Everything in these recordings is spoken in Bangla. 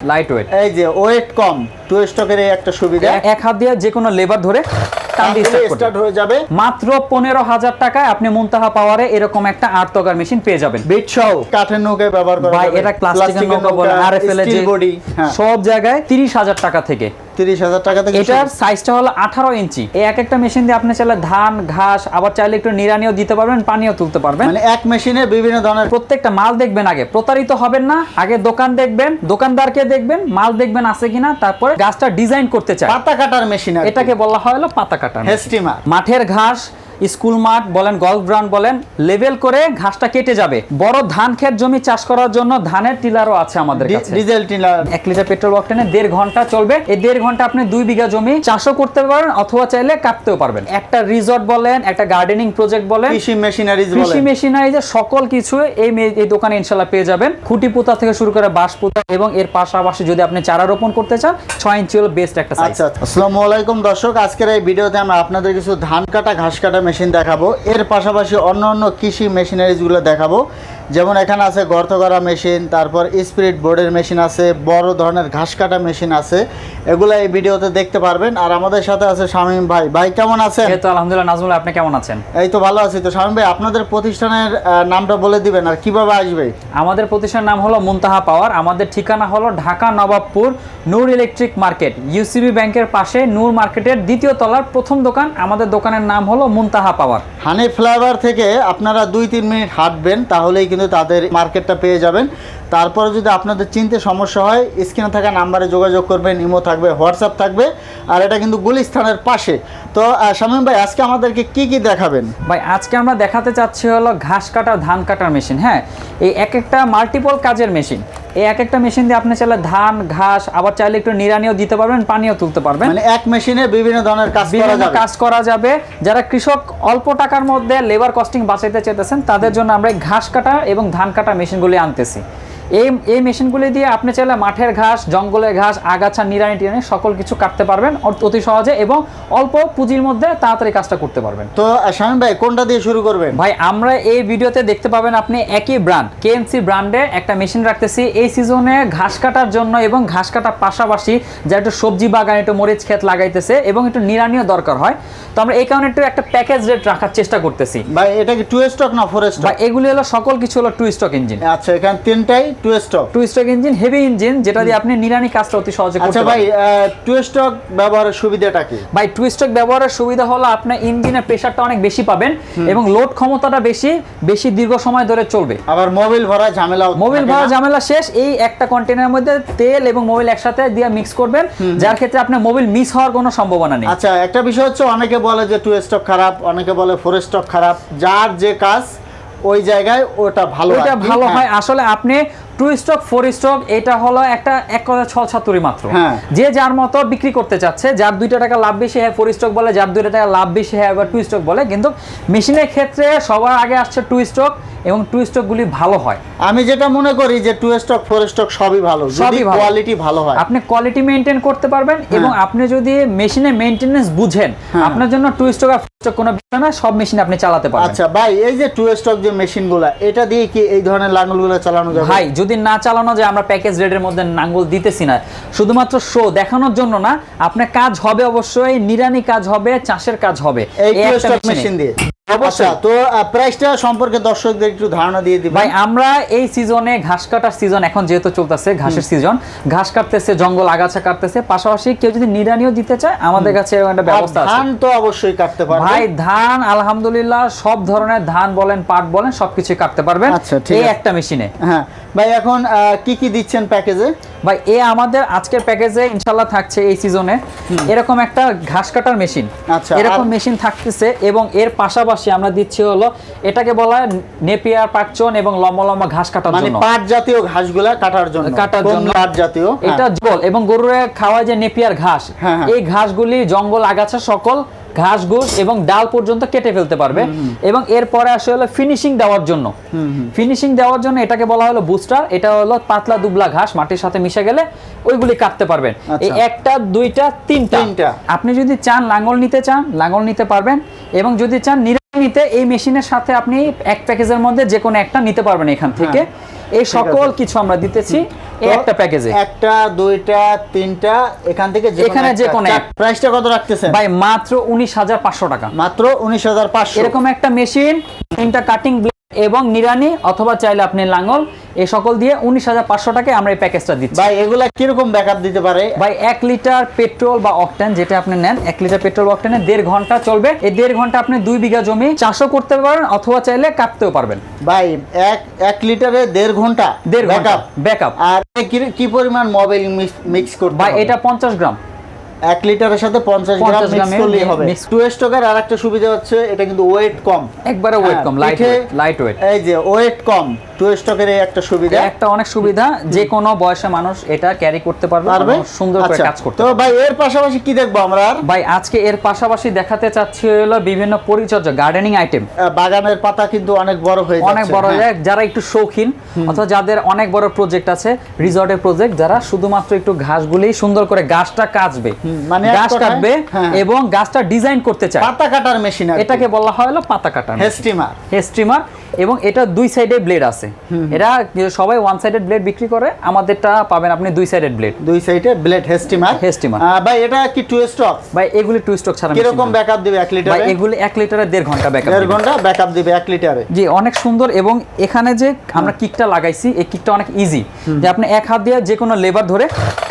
লাইট ওয়েট এই যে ওয়েট কম টু স্টকের একটা সুবিধা। এক হাত দিয়ে যে কোনো লেবার ধরে স্টার্ট হয়ে যাবে। মাত্র পনেরো হাজার টাকায় আপনি মুনতাহা পাওয়ারে এরকম একটা আট তকার মেশিন পেয়ে যাবেন। বিট সহ কাঠের নৌকায় ব্যবহার করা ভাই এটা প্লাস্টিকের নৌকা বলে আর এফ এল হ্যাঁ। সব জায়গায় তিরিশ হাজার টাকা থেকে। তিরিশ হাজার টাকা থেকে এটার সাইজটা হলো আঠারো ইঞ্চি। এই এক একটা মেশিন দিয়ে আপনি চাইলে ধান ঘাস আবার চাইলে একটু নিরানিও দিতে পারবেন পানিও তুলতে পারবেন। মানে এক মেশিনে বিভিন্ন ধরনের প্রত্যেকটা মাল দেখবেন আগে। প্রতারিত হবেন না আগে দোকান দেখবেন দোকানদারকে দেখবেন মাল দেখবেন আছে কিনা তারপরে গাছটা ডিজাইন করতে চায় পাতা কাটার মেশিন এটাকে বলা হয় হলো পাতা কাটা হেস্টিমার মাঠের ঘাস স্কুল মাঠ বলেন গল্ফ গ্রাউন্ড বলেন লেভেল করে ঘাসটা কেটে যাবে। বড় ধান ক্ষেত জমি চাষ করার জন্য ধানের টিলারও আছে আমাদের কাছে। Diesel tiller. এক লিটার পেট্রোল অকটেনে দেড় ঘণ্টা চলবে। এই দেড় ঘণ্টা আপনি দুই বিঘা জমি চাষও করতে পারেন অথবা চাইলে কাটতেও পারবেন। একটা রিসর্ট বলেন একটা গার্ডেনিং প্রজেক্ট বলেন কৃষি মেশিনারিজ কৃষি বলে মেশিনারি যে সকল কিছু এই এই দোকানে ইনশাল্লাহ পেয়ে যাবেন। খুঁটি পোতা থেকে শুরু করে বাঁশ পোতা এবং এর পাশাপাশি যদি আপনি চারা রোপণ করতে চান ছয় ইঞ্চি হলো বেস্ট একটা সাইজ আচ্ছা। আসসালামু আলাইকুম দর্শক আজকের এই ভিডিওতে আমরা আপনাদের কিছু ধান কাটা ঘাস কাটা মেশিন দেখাবো। এর পাশাপাশি অন্য অন্য কৃষি মেশিনারিজগুলো দেখাবো। যেমন এখানে আছে গর্ত করা মেশিন তারপর স্পিরিট বোর্ডের মেশিন আছে বড় ধরনের ঘাস কাটা মেশিন আছে। এগুলো এই ভিডিওতে দেখতে পারবেন। আর আমাদের সাথে আছে শামীম ভাই। ভাই কেমন আছেন? এই তো আলহামদুলিল্লাহ নাজমুল আপনি কেমন আছেন? এই তো ভালো আছি। তো শামীম ভাই আপনাদের প্রতিষ্ঠানের নামটা বলে দিবেন আর কীভাবে আসবে? আমাদের প্রতিষ্ঠানের নাম হলো মুনতাহা পাওয়ার। আমাদের ঠিকানা হলো Dhaka Nawabpur Noor electric market. UCB ব্যাংকের পাশে নূর মার্কেটের দ্বিতীয় তলার প্রথম দোকান। আমাদের দোকানের নাম হলো মুনতাহা পাওয়ার। হানি ফ্লাইওভার থেকে আপনারা দুই তিন মিনিট হাঁটবেন তাহলেই কিন্তু তাদের মার্কেটটা পেয়ে যাবেন। তারপরে যদি আপনাদের চিনতে সমস্যা হয়, স্ক্রিনে থাকা নাম্বারে যোগাযোগ করবেন, ইমো থাকবে, হোয়াটসঅ্যাপ থাকবে, আর এটা কিন্তু গুলিস্থানের পাশে। তো শামীম ভাই, আজকে আমাদেরকে কি কি দেখাবেন? ভাই, আজকে আমরা দেখাতে চাচ্ছি হলো ঘাস কাটা, ধান কাটার মেশিন হ্যাঁ? এই এক একটা মাল্টিপল কাজের মেশিন। এই এক একটা মেশিন দিয়ে আপনি চাইলে ধান ঘাস আবার চাইলে একটু নিরানিও দিতে পারবেন পানিও তুলতে পারবেন। মানে এক মেশিনে বিভিন্ন ধরনের কাজ করা বিভিন্ন যাবে। কাজ করা যাবে। যারা কৃষক অল্প টাকার মধ্যে লেবার কস্টিং বাঁচাইতে চাইতেছেন তাদের জন্য আমরা ঘাস কাটা এবং ধান কাটা মেশিনগুলি আনতেছি। এই এই মেশিনগুলি দিয়ে আপনি চাইলে মাঠের ঘাস জঙ্গলের ঘাস আগাছা নিরানি টিরানি সকল কিছু কাটতে পারবেন অত- সহজে এবং অল্প পুঁজির মধ্যে তাড়াতাড়ি কাজটা করতে পারবেন। তো শামীম ভাই কোনটা দিয়ে শুরু করবেন? ভাই আমরা এই ভিডিওতে দেখতে পাবেন আপনি একই ব্র্যান্ড কেএমসি ব্র্যান্ডে একটা মেশিন রাখতেছি। এই সিজনে ঘাস কাটার জন্য এবং ঘাস কাটার পাশাপাশি যা একটু সবজি বাগান একটু মরিচ ক্ষেত লাগাইতেছে এবং একটু নিরানিও দরকার হয়। তো আমরা এই কারণে একটু একটা প্যাকেজ রেট রাখার চেষ্টা করতেছি। ভাই এটা কি টু স্টক না ফোর স্টক এগুলি হলো সকল কিছু হলো টু স্টক ইঞ্জিন আচ্ছা এখানে তিনটাই two stroke two stroke engine heavy engine যেটা দিয়ে আপনি নিরানি কাজটা অতি সহজে করতে আচ্ছা ভাই টু স্টক ব্যবহারের সুবিধাটা কি? ভাই টু স্ট্রোক ব্যবহারের সুবিধা হলো আপনার ইঞ্জিনের প্রেশারটা অনেক বেশি পাবেন এবং লোড ক্ষমতাটা বেশি বেশি দীর্ঘ সময় ধরে চলবে। আবার মোবিল ভরা ঝামেলা মোবিল ভাড়া ঝামেলা শেষ এই একটা কন্টেনারের মধ্যে তেল এবং মোবিল একসাথে দিয়ে মিক্স করবেন যার ক্ষেত্রে আপনার মোবিল মিস হওয়ার কোনো সম্ভাবনা নেই। আচ্ছা একটা বিষয় হচ্ছে অনেকে বলে যে টু স্টক খারাপ অনেকে বলে ফোর স্টক খারাপ। যার যে কাজ ওই জায়গায় ওটা ভালো কি। ভালো হ্যাঁ। হয়। আসলে আপনি টু স্টক ফোর স্টক এটা হলো একটা এক কথা ছল ছাতুরি মাত্র হ্যাঁ। যে যার মতো বিক্রি করতে চাচ্ছে যার দুইটা টাকা লাভ বেশি হ্যাঁ ফোর স্টক বলে যার দুইটা টাকা লাভ বেশি হ্যাঁ আবার টু স্টক বলে কিন্তু মেশিনের ক্ষেত্রে সবার আগে আসছে টু স্টক এবং টু স্টকগুলি ভালো হয় আমি যেটা মনে করি যে টু স্টক ফোর স্টক সবই ভালো সবই। কোয়ালিটি ভালো হয় আপনি কোয়ালিটি মেনটেন করতে পারবেন এবং আপনি যদি মেশিনের মেনটেনেন্স বুঝেন হ্যাঁ। আপনার জন্য টু স্টক কোনো বিষয় না সব মেশিন আপনি চালাতে পারবেন। আচ্ছা ভাই এই যে টু স্টক যে মেশিনগুলা এটা দিয়ে কি এই ধরনের লাঙ্গলগুলো চালানো যাবে? ভাই যদি না চালানো যায় আমরা প্যাকেজ রেটের মধ্যে নাঙ্গল দিতেছি না। শুধুমাত্র শো দেখানোর জন্য না আপনার কাজ হবে অবশ্যই নিরানি কাজ হবে চাষের কাজ হবে। এই টু স্টক মেশিন দিয়ে। আচ্ছা তো প্রাইসটা সম্পর্কে দর্শকদের একটু ধারণা দিয়ে দিবেন। ভাই আমরা এই সিজনে ঘাস কাটার সিজন এখন যেহেতু চলতেছে ঘাসের সিজন ঘাস কাটতেছে জঙ্গল আগাছা কাটতেছে পাশাপাশি কেউ যদি দিতে চায় আমাদের কাছে একটা ব্যবস্থা আছে। ধান তো অবশ্যই কাটতে পারবে ভাই ধান আলহামদুলিল্লাহ সব ধরনের ধান বলেন পাট বলেন সবকিছু কাটতে পারবেন। আচ্ছা, এই একটা মেশিনে হ্যাঁ ভাই এখন কি কি দিচ্ছেন প্যাকেজে? ভাই এ আমাদের আজকের প্যাকেজে ইনশাল্লাহ থাকছে এই সিজনে এরকম একটা ঘাস কাটার মেশিন আচ্ছা, এরকম মেশিন থাকতেছে এবং এর পাশাপাশি আমরা দিচ্ছি হলো এটাকে বলা হয় নেপিয়ার পাকচন এবং লম্বা লম্বা ঘাস কাটার মানে জন্য। পাট জাতীয় ঘাসগুলা কাটার জন্য। কাটার জন্য। পাট জাতীয়? এটা জল এবং গরুর খাওয়ায় যে নেপিয়ার ঘাস। হ্যাঁ, হ্যাঁ। এই ঘাসগুলি জঙ্গল আগাছা সকল ঘাস ঘুষ এবং ডাল পর্যন্ত কেটে ফেলতে পারবে। এবং এরপরে আসে হলো ফিনিশিং দেওয়ার জন্য। ফিনিশিং দেওয়ার জন্য এটাকে বলা হলো বুস্টার। এটা হলো পাতলা দুবলা ঘাস মাটির সাথে মিশে গেলে ওইগুলি কাটতে পারবেন। এই আচ্ছা। একটা দুইটা তিনটা। তিনটা। আপনি যদি চান লাঙ্গল নিতে চান লাঙ্গল নিতে পারবেন। এবং যদি চান নিতে এই মেশিনের সাথে আপনি এক প্যাকেজের মধ্যে যে কোনো একটা নিতে পারবেন এখান থেকে। এই সকল কিছু আমরা দিতেছি। এই একটা প্যাকেজে। একটা দুইটা তিনটা এখান থেকে এখানে যে কোনো। প্রাইসটা কত রাখতেছেন? ভাই মাত্র উনিশ হাজার পাঁচশো টাকা। মাত্র উনিশ হাজার পাঁচশো। এরকম একটা মেশিন তিনটা কাটিং এবং নিরানি অথবা চাইলে আপনি লাঙ্গল এই সকল দিয়ে উনিশ হাজার পাঁচশো টাকায় আমরা এই প্যাকেজটা দিচ্ছি। ভাই এগুলো কীরকম ব্যাকআপ দিতে পারে? ভাই এক লিটার পেট্রোল বা অকটেন যেটা আপনি নেন এক লিটার পেট্রোল বা অকটেনে দেড় ঘণ্টা চলবে। এই দেড় ঘণ্টা আপনি দুই বিঘা জমি চাষও করতে পারেন অথবা চাইলে কাটতেও পারবেন। ভাই এক এক লিটারে দেড় ঘণ্টা দেড় ঘণ্টা ব্যাকআপ? ব্যাকআপ। আর কি- কি পরিমাণ মোবাইল মিক্স করতে ভাই এটা পঞ্চাশ গ্রাম। এক লিটারের সাথে পঞ্চাশ গ্রাম 50 মিক্স করলেই হবে। mix- টু স্টকের আর একটা সুবিধা হচ্ছে এটা কিন্তু ওয়েট কম। একবারে ওয়েট হ্যাঁ, কম লাইট লাইট ওয়েট এই যে ওয়েট কম। টু স্টকের একটা সুবিধা? একটা অনেক সুবিধা যে কোনো বয়সে মানুষ এটা ক্যারি করতে পারবে সুন্দর করে আচ্ছা, কাজ করতে তো ভাই এর পাশাপাশি কি দেখব আমরা ভাই আজকে এর পাশাপাশি দেখাতে চাচ্ছি হলো বিভিন্ন পরিচর্যা গার্ডেনিং আইটেম বাগানের পাতা কিন্তু অনেক বড় হয়ে অনেক বড় হ্যাঁ। জায়গা যারা একটু শৌখিন অথবা যাদের অনেক বড় প্রজেক্ট আছে রিসর্টের প্রজেক্ট যারা শুধুমাত্র একটু ঘাসগুলি সুন্দর করে গাছটা কাটবে। মানে গাছ কাটবে হ্যাঁ। এবং গাছটা ডিজাইন করতে চায়। পাতা কাটার মেশিন এটাকে বলা হয় হলো পাতা কাটা হেস্টিমার স্ট্রিমার এবং এটা দুই সাইডে ব্লেড আছে। এরা সবাই ওয়ান সাইডেড ব্লেড বিক্রি করে আমাদেরটা পাবেন আপনি দুই সাইডেড ব্লেড দুই সাইডে ব্লেড হেস্টিমার Hestimer। ভাই এটা কি টু স্টক ভাই এগুলি টু স্টক ছাড়া কীরকম ব্যাকআপ দিবে এক ভাই এগুলি এক লিটারে দেড় ঘণ্টা ব্যাকআপ দেড় ঘণ্টা ব্যাকআপ দিবে এক লিটারে জি অনেক সুন্দর এবং এখানে যে আমরা কিকটা লাগাইছি এই কিকটা অনেক ইজি যে আপনি এক হাত দিয়ে যে কোনো লেবার ধরে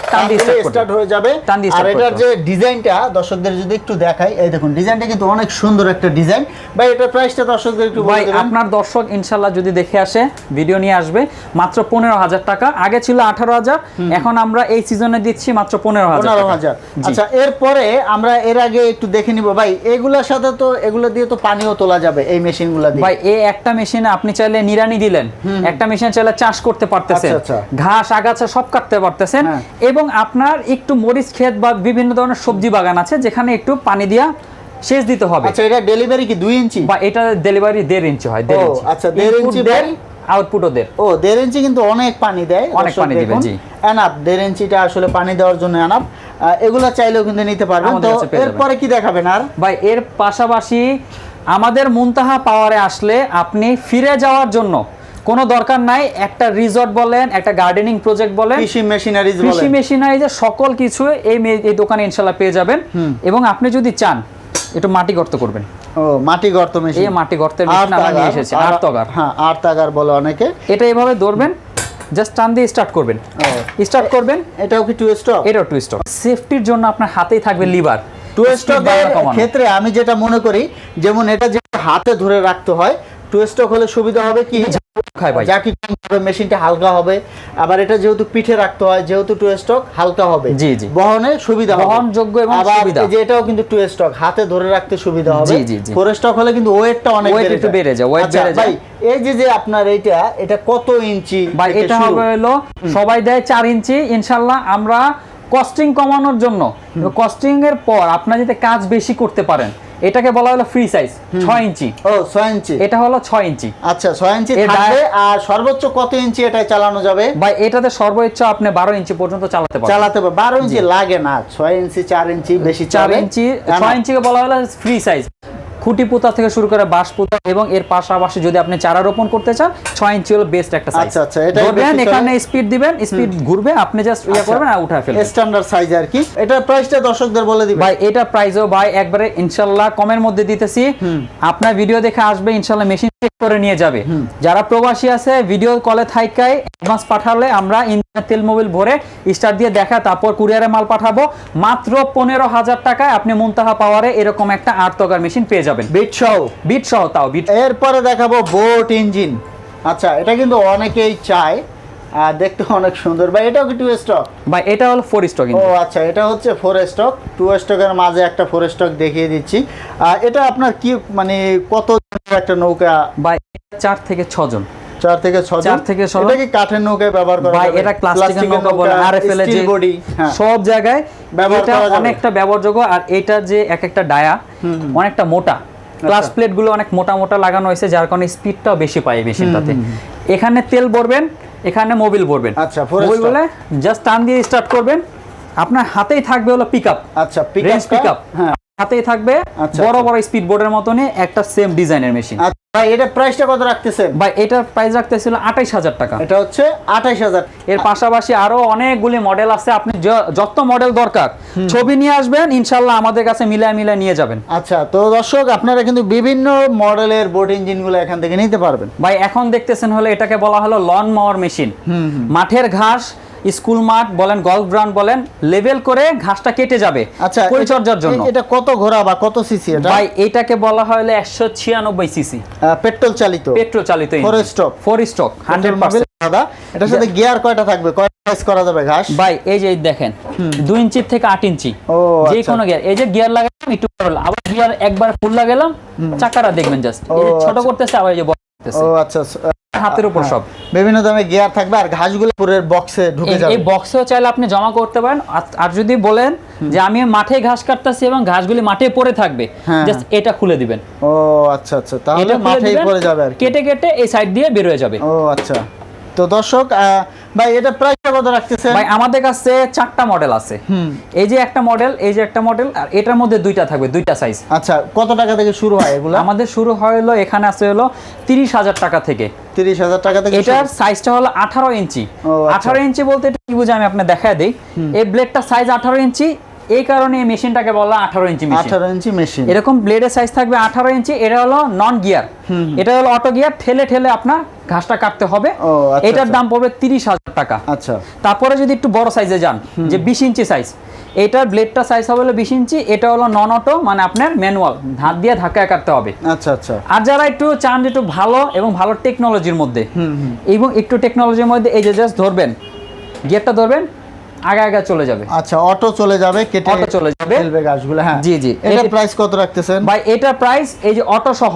স্টার্ট করতে স্টার্ট হয়ে যাবে। আর এটার যে ডিজাইনটা দর্শকদের যদি একটু দেখাই এই দেখুন ডিজাইনটা কিন্তু অনেক সুন্দর একটা ডিজাইন। ভাই এটার প্রাইসটা দর্শকদের একটু ভাই আপনার দর্শক ইনশাল্লাহ যদি দেখে আসে ভিডিও নিয়ে আসবে মাত্র পনেরো হাজার টাকা। আগে ছিল আঠারো হাজার এখন আমরা এই সিজনে দিচ্ছি মাত্র পনেরো হাজার পনেরো হাজার। আচ্ছা এরপরে আমরা এর আগে একটু দেখে নিব। ভাই এগুলোর সাথে তো এগুলো দিয়ে তো পানিও তোলা যাবে এই মেশিনগুলো দিয়ে। ভাই এই একটা মেশিনে আপনি চাইলে নিরানি দিলেন। একটা মেশিন চাইলে চাষ করতে পারতেছেন। আচ্ছা, আচ্ছা। ঘাস আগাছা সব কাটতে পারতেছেন। হ্যাঁ। এবং আপনার একটু মরিচ ক্ষেত বা বিভিন্ন ধরনের সবজি বাগান আছে যেখানে একটু পানি দিয়া সেচ দিতে হবে। আচ্ছা এটা ডেলিভারি কি দুই ইঞ্চি? বা এটা ডেলিভারি দেড় ইঞ্চি হয় দেড় ও, ইঞ্চি। আচ্ছা, দেড় ইঞ্চি ভাই। আউটপুটও দেড় ও দেড় ইঞ্চি কিন্তু অনেক পানি দেয় অনেক পানি দিবে, জি। এনাফ দেড় ইঞ্চিটা আসলে পানি দেওয়ার জন্য এনাফ এগুলা চাইলেও কিন্তু নিতে পারবেন। তো। এরপরে কি দেখাবেন আর? ভাই এর পাশাপাশি আমাদের মুনতাহা পাওয়ারে আসলে আপনি ফিরে যাওয়ার জন্য কোনো দরকার নাই একটা রিসর্ট বলেন একটা গার্ডেনিং প্রজেক্ট বলেন কৃষি মেশিনারিজ কৃষি বলেন। মেশিনারি যে সকল কিছু এই এই দোকানে ইনশাল্লাহ পেয়ে যাবেন। এবং আপনি যদি চান একটু মাটি গর্ত করবেন। ও মাটি গর্ত মেশিন এই মাটি গর্তের মেশিন আমরা নিয়ে এসেছি আর তগার হ্যাঁ আর তাগার বলে অনেকে। এটা এভাবে ধরবেন জাস্ট টান দিয়ে স্টার্ট করবেন। স্টার্ট করবেন। এটাও কি টু স্টক এটাও টু স্টক সেফটির জন্য আপনার হাতেই থাকবে লিভার টু স্টকের ক্ষেত্রে আমি যেটা মনে করি যেমন এটা যে হাতে ধরে রাখতে হয় টু স্টক হলে সুবিধা হবে কি? খায় ভাই। যা কি হবে মেশিনটা হালকা হবে। আবার এটা যেহেতু পিঠে রাখতে হয় যেহেতু টু স্টক হালকা হবে। জি, জি। বহনে সুবিধা বহনযোগ্য এবং সুবিধা। যে এটাও কিন্তু টু স্টক হাতে ধরে রাখতে সুবিধা হবে। জি, জি। ফোর স্টক হলে কিন্তু ওয়েটটা অনেক Weight একটু বেড়ে যায়, weight আচ্ছা, বেড়ে যায়। এই যে যে আপনার এইটা এটা কত ইঞ্চি? ভাই এটা? হবে হলো সবাই দেয় চার ইঞ্চি ইনশাল্লাহ আমরা কস্টিং কমানোর জন্য। কস্টিং এর পর আপনার যদি কাজ বেশি করতে পারেন এটাকে বলা হলো ফ্রি সাইজ ছয় ইঞ্চি। ও ছয় ইঞ্চি। এটা হলো ছয় ইঞ্চি। আচ্ছা ছয় ইঞ্চি এর থাকবে আর সর্বোচ্চ কত ইঞ্চি এটা চালানো যাবে? ভাই এটাতে সর্বোচ্চ আপনি বারো ইঞ্চি পর্যন্ত চালাতে পারবেন। চালাতে পারবেন। বারো ইঞ্চি লাগে না ছয় ইঞ্চি চার ইঞ্চি বেশি চার। ইঞ্চি না, ছয় না। ইঞ্চিকে বলা হলো ফ্রি সাইজ খুঁটি পোতা থেকে শুরু করে বাঁশ পোতা এবং এর পাশাপাশি যদি আপনি চারা রোপণ করতে চান ছয় ইঞ্চি হলো বেস্ট একটা সাইজ আচ্ছা, আচ্ছা, এটাই ধরবেন এখানে স্পিড দিবেন স্পিড ঘুরবে আপনি জাস্ট ইয়া আচ্ছা। করবেন আর উঠা ফেলবেন। স্ট্যান্ডার্ড সাইজ আর কি। এটার প্রাইসটা দর্শকদের বলে দিবে ভাই এটা প্রাইসও ভাই একবারে ইনশাল্লাহ কমের মধ্যে দিতেছি। আপনার ভিডিও দেখে আসবে ইনশাল্লাহ মেশিন চেক করে নিয়ে যাবে। যারা প্রবাসী আছে ভিডিও কলে থাইকায় অ্যাডভান্স পাঠালে আমরা ইঞ্জিনের তেল মোবিল ভরে স্টার্ট দিয়ে দেখা তারপর কুরিয়ারে মাল পাঠাবো। মাত্র পনেরো হাজার টাকায় আপনি মুনতাহা পাওয়ারে এরকম একটা আট মেশিন পেয়ে যাবেন। বিট সহ বিট সহ তাও বিট এরপরে দেখাবো বোট ইঞ্জিন। আচ্ছা এটা কিন্তু অনেকেই চায় আর দেখতে অনেক সুন্দর। ভাই এটাও কি টু স্টক ভাই এটা হলো ফোর স্টক ও আচ্ছা এটা হচ্ছে ফোর স্টক টু স্টকের মাঝে একটা ফোর স্টক দেখিয়ে দিচ্ছি। এটা আপনার কি মানে কত একটা নৌকা? ভাই চার থেকে ছজন। চার থেকে ছ চার থেকে ছ- এটা কি কাঠের নৌকায় ব্যবহার করা যাবে? এটা প্লাস্টিকের নৌকা বলে যে বডি হ্যাঁ। সব জায়গায় এটা। অনেকটা ব্যবহারযোগ্য আর এটা যে এক একটা ডায়া অনেকটা মোটা। ক্লাস আচ্ছা। প্লেটগুলো অনেক মোটা মোটা লাগানো হয়েছে যার কারণে স্পিডটাও বেশি পায় মেশিনটাতে। এখানে তেল ভরবেন এখানে মোবিল ভরবেন। আচ্ছা, মোবিল বলে জাস্ট টান দিয়ে স্টার্ট করবেন। আপনার হাতেই থাকবে হলো পিকআপ আচ্ছা পিক পিকআপ হ্যাঁ। হাতেই থাকবে আচ্ছা, বড় আচ্ছা। বড় স্পিড বোর্ডের মতনই একটা সেম ডিজাইনের মেশিন ভাই এটা প্রাইসটা কত রাখতেছেন ভাই এটার প্রাইস রাখতেছিল আঠাইশ হাজার টাকা। এটা হচ্ছে আঠাইশ হাজার। এর পাশাপাশি আরও অনেকগুলি মডেল আছে আপনি যত মডেল দরকার ছবি নিয়ে আসবেন ইনশাল্লাহ আমাদের কাছে মিলায় মিলায় নিয়ে যাবেন। আচ্ছা তো দর্শক আপনারা কিন্তু বিভিন্ন মডেলের বোট ইঞ্জিনগুলো এখান থেকে নিতে পারবেন। ভাই এখন দেখতেছেন হলে এটাকে বলা হলো লন মাওয়ার মেশিন মাঠের ঘাস স্কুল মাঠ বলেন গল্ফ গ্রাউন্ড বলেন লেভেল করে ঘাসটা কেটে যাবে আচ্ছা পরিচর্যার জন্য। এটা কত ঘোড়া বা কত সিসি এটা? ভাই এটাকে বলা একশো ছিয়ানব্বই সিসি পেট্রোল চালিত। পেট্রোল চালিত Four stroke? Four stroke hundred percent দাদা এটার সাথে গিয়ার কয়টা থাকবে? কয়টা size করা যাবে ঘাস? ভাই এই যে দেখেন দুই ইঞ্চির থেকে আট ইঞ্চি ও যে। কোনো গিয়ার এই যে গিয়ার লাগালাম একটু আবার গিয়ার একবার ফুল লাগালাম চাকাটা দেখবেন জাস্ট ছোট আচ্ছা। করতেছে আবার এই যে ও আচ্ছা আচ্ছা। হাতের উপর সব। বিভিন্ন দামে গিয়ার থাকবে আর ঘাসগুলো পুরের বক্সে ঢুকে যাবে। এই বক্সেও চাইলে আপনি জমা করতে পারেন। আর- যদি বলেন যে আমি মাঠে ঘাস কাটতেছি এবং ঘাসগুলি মাঠে পড়ে থাকবে হ্যাঁ, জাস্ট এটা খুলে দিবেন। ও আচ্ছা আচ্ছা। তাহলে মাঠেই পড়ে যাবে আর কেটে কেটে এই সাইড দিয়ে বের হয়ে যাবে। ও আচ্ছা। তো দর্শক ভাই এটা প্রাইসটা কত রাখতেছেন? ভাই আমাদের কাছে চারটা মডেল আছে। হুম। এই যে একটা মডেল এই যে একটা মডেল আর এটার মধ্যে দুইটা থাকবে দুইটা সাইজ আচ্ছা কত টাকা থেকে শুরু হয় এগুলো? আমাদের শুরু হয় হলো এখানে আছে হলো তিরিশ হাজার টাকা থেকে। তিরিশ হাজার টাকা থেকে এটার সাইজটা হলো আঠারো ইঞ্চি। আচ্ছা। আঠারো ইঞ্চি বলতে এটা কি বুঝে আমি আপনার দেখায় দিই। এই ব্লেডটা সাইজ আঠারো ইঞ্চি এই কারণে এই মেশিনটাকে বলা আঠারো ইঞ্চি আঠারো ইঞ্চি মেশিন। এরকম ব্লেডের সাইজ থাকবে আঠারো ইঞ্চি এটা হলো নন গিয়ার এটা হলো অটো গিয়ার ঠেলে ঠেলে আপনার ঘাসটা কাটতে হবে। আচ্ছা, এটার আচ্ছা। দাম পড়বে তিরিশ হাজার টাকা। আচ্ছা। তারপরে যদি একটু বড় সাইজে যান যে বিশ ইঞ্চি সাইজ এটার ব্লেডটা সাইজ হবে হলো বিশ ইঞ্চি এটা হলো নন অটো মানে আপনার ম্যানুয়াল হাত দিয়ে ধাক্কায় কাটতে হবে। আচ্ছা আচ্ছা। আর যারা একটু চান একটু ভালো এবং ভালো টেকনোলজির মধ্যে এবং একটু টেকনোলজির মধ্যে এই যে জাস্ট ধরবেন গিয়ারটা ধরবেন আগে আগে চলে যাবে। আচ্ছা অটো চলে যাবে কেটে অটো চলে যাবে। ফেলবে গাছগুলো হ্যাঁ। জি, জি। এটা প্রাইস কত রাখতেছেন? ভাই এটা প্রাইস এই যে অটো সহ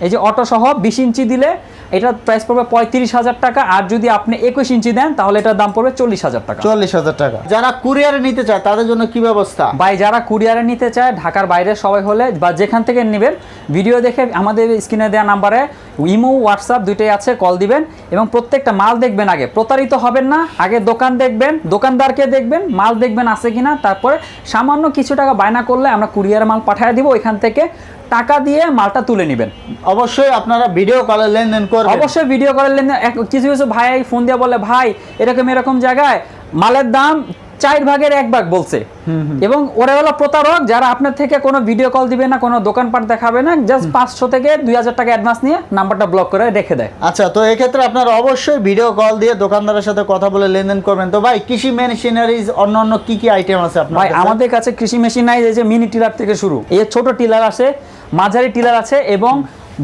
এই যে অটো সহ বিশ ইঞ্চি দিলে এটার প্রাইস পড়বে পঁয়ত্রিশ হাজার টাকা আর যদি আপনি একুশ ইঞ্চি দেন তাহলে এটার দাম পড়বে চল্লিশ হাজার টাকা। চল্লিশ হাজার টাকা। যারা কুরিয়ারে নিতে চায় তাদের জন্য কি ব্যবস্থা? ভাই যারা কুরিয়ারে নিতে চায় ঢাকার বাইরে সবাই হলে বা যেখান থেকে নেবেন ভিডিও দেখে আমাদের স্ক্রিনে দেওয়া নাম্বারে ইমো হোয়াটসঅ্যাপ দুইটাই আছে কল দিবেন এবং প্রত্যেকটা মাল দেখবেন আগে। প্রতারিত হবেন না আগে দোকান দেখবেন দোকানদারকে দেখবেন মাল দেখবেন আছে কিনা তারপরে সামান্য কিছু টাকা বায়না করলে আমরা কুরিয়ারে মাল পাঠিয়ে দিব ওইখান থেকে টাকা দিয়ে মালটা তুলে নেবেন। অবশ্যই আপনারা ভিডিও কলে লেনদেন করবেন। অবশ্যই ভিডিও কলের লেনদেন কিছু কিছু ভাই ফোন দিয়ে বলে ভাই এরকম এরকম জায়গায় মালের দাম চার ভাগের এক ভাগ বলছে। এবং ওরা হলো প্রতারক যারা আপনার থেকে কোনো ভিডিও কল দিবে না কোনো দোকানপাট দেখাবে না জাস্ট পাঁচশো থেকে দুই হাজার টাকা অ্যাডভান্স নিয়ে নাম্বারটা ব্লক করে রেখে দেয়। আচ্ছা তো এক্ষেত্রে আপনার অবশ্যই ভিডিও কল দিয়ে দোকানদারের সাথে কথা বলে লেনদেন করবেন। তো ভাই কৃষি মেশিনারিজ অন্য অন্য কি কি আইটেম আছে আপনার ভাই আমাদের কাছে কৃষি মেশিন নাই এই যে মিনি টিলার থেকে শুরু এই ছোট টিলার আছে মাঝারি টিলার আছে এবং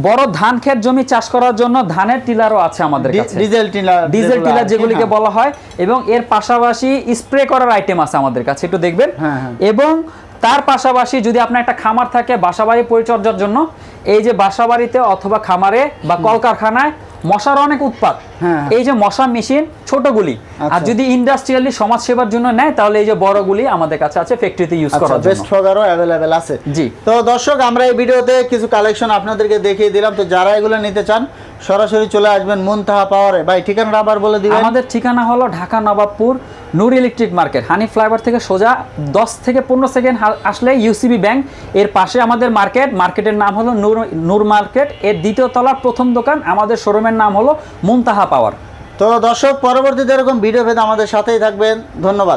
বড় ধান ক্ষেত জমি চাষ করার জন্য ধানের টিলারও আছে আমাদের কাছে ডিজেল টিলার ডিজেল টিলার যেগুলিকে হ্যাঁ। বলা হয় এবং এর পাশাপাশি স্প্রে করার আইটেম আছে আমাদের কাছে একটু দেখবেন হ্যাঁ, হ্যাঁ। এবং তার পাশাপাশি যদি আপনার একটা খামার থাকে বাসাবাড়ি পরিচর্যার জন্য এই যে বাসাবাড়িতে অথবা খামারে বা কলকারখানায় মশার অনেক উৎপাত হ্যাঁ। এই যে মশা মেশিন ছোটগুলি আর আচ্ছা। যদি ইন্ডাস্ট্রিয়ালি সমাজ সেবার জন্য নেয় তাহলে এই যে বড়গুলি আমাদের কাছে আছে ফ্যাক্টরিতে ইউজ করার জন্য। বেস্ট ফগারও অ্যাভেলেবেল আছে। জি। তো দর্শক আমরা এই ভিডিওতে কিছু কালেকশন আপনাদেরকে দেখিয়ে দিলাম। তো যারা এগুলো নিতে চান সরাসরি চলে আসবেন মুনতাহা পাওয়ারে। ভাই ঠিকানাটা আবার বলে দিবেন। আমাদের ঠিকানা হলো Dhaka Nawabpur Noor electric market Hanif flyover থেকে সোজা দশ থেকে পনেরো সেকেন্ড আসলে ইউসিবি ব্যাংক এর পাশে আমাদের মার্কেট মার্কেটের নাম হলো নূর নূর মার্কেট এর দ্বিতীয় তলার প্রথম দোকান আমাদের শোরুমের নাম হলো মুনতাহা পাওয়ার। তো দর্শক পরবর্তীতে এরকম ভিডিও ভেদ আমাদের সাথেই থাকবেন। ধন্যবাদ।